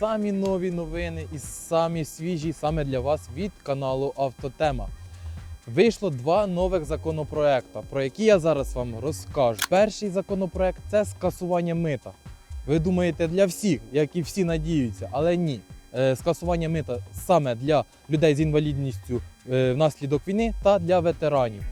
самі нові новини і самі свіжі саме для вас від каналу Автотема. Вийшло два нових законопроекта, про які я зараз вам розкажу. Перший законопроект це скасування мита. Ви думаєте, для всіх, як і всі надіються, але ні. Е, Скасування мита саме для людей з інвалідністю е, внаслідок війни та для ветеранів.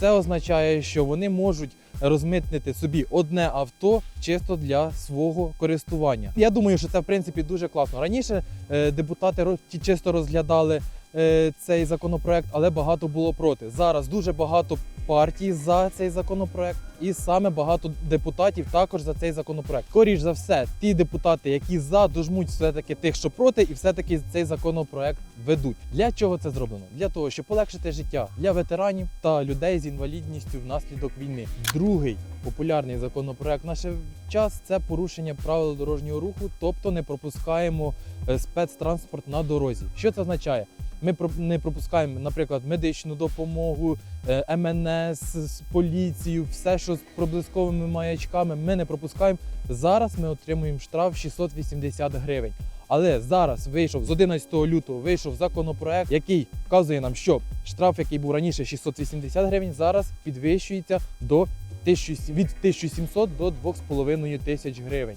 Це означає, що вони можуть розмитнити собі одне авто чисто для свого користування. Я думаю, що це в принципі дуже класно. Раніше е, депутати чисто розглядали е, цей законопроект, але багато було проти. Зараз дуже багато партій за цей законопроект, і саме багато депутатів також за цей законопроект. Скоріш за все, ті депутати, які за, дожмуть все-таки тих, що проти, і все-таки цей законопроект ведуть. Для чого це зроблено? Для того, щоб полегшити життя для ветеранів та людей з інвалідністю внаслідок війни. Другий популярний законопроект в час це порушення правил дорожнього руху, тобто не пропускаємо е, спецтранспорт на дорозі. Що це означає? Ми не пропускаємо, наприклад, медичну допомогу, е, МНС, поліцію, все, що з проблисковими маячками, ми не пропускаємо. Зараз ми отримуємо штраф 680 гривень. Але зараз вийшов з 11 лютого вийшов законопроект, який вказує нам, що штраф, який був раніше 680 гривень, зараз підвищується до 1000, від 1700 до 2500 тисяч гривень.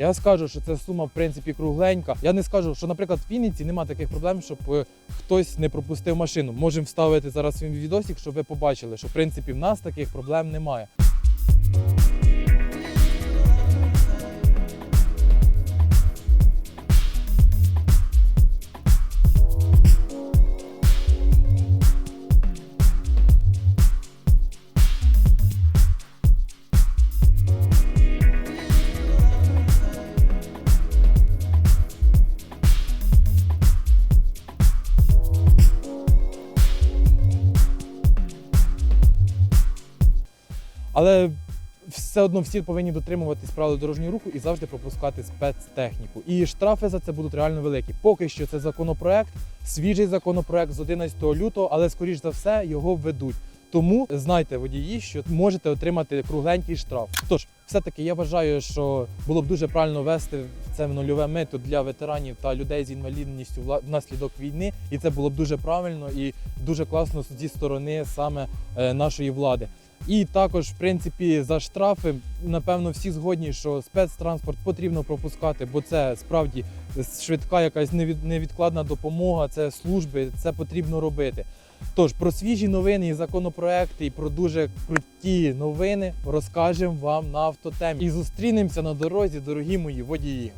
Я скажу, що це сума в принципі кругленька. Я не скажу, що, наприклад, в Вінниці нема таких проблем, щоб е, хтось не пропустив машину. Можемо вставити зараз свій відосик, щоб ви побачили, що в принципі в нас таких проблем немає. Але все одно всі повинні дотримуватись правил дорожнього руху і завжди пропускати спецтехніку. І штрафи за це будуть реально великі. Поки що це законопроект, свіжий законопроект з 11 лютого, але скоріш за все його введуть. Тому знайте водії, що можете отримати кругленький штраф. Тож, все-таки я вважаю, що було б дуже правильно ввести це нульове мито для ветеранів та людей з інвалідністю внаслідок війни, і це було б дуже правильно і дуже класно зі сторони саме е, нашої влади. І також, в принципі, за штрафи, напевно, всі згодні, що спецтранспорт потрібно пропускати, бо це справді швидка якась невід- невідкладна допомога, це служби, це потрібно робити. Тож про свіжі новини і законопроекти, і про дуже круті новини розкажемо вам на автотемі. І зустрінемося на дорозі, дорогі мої водії.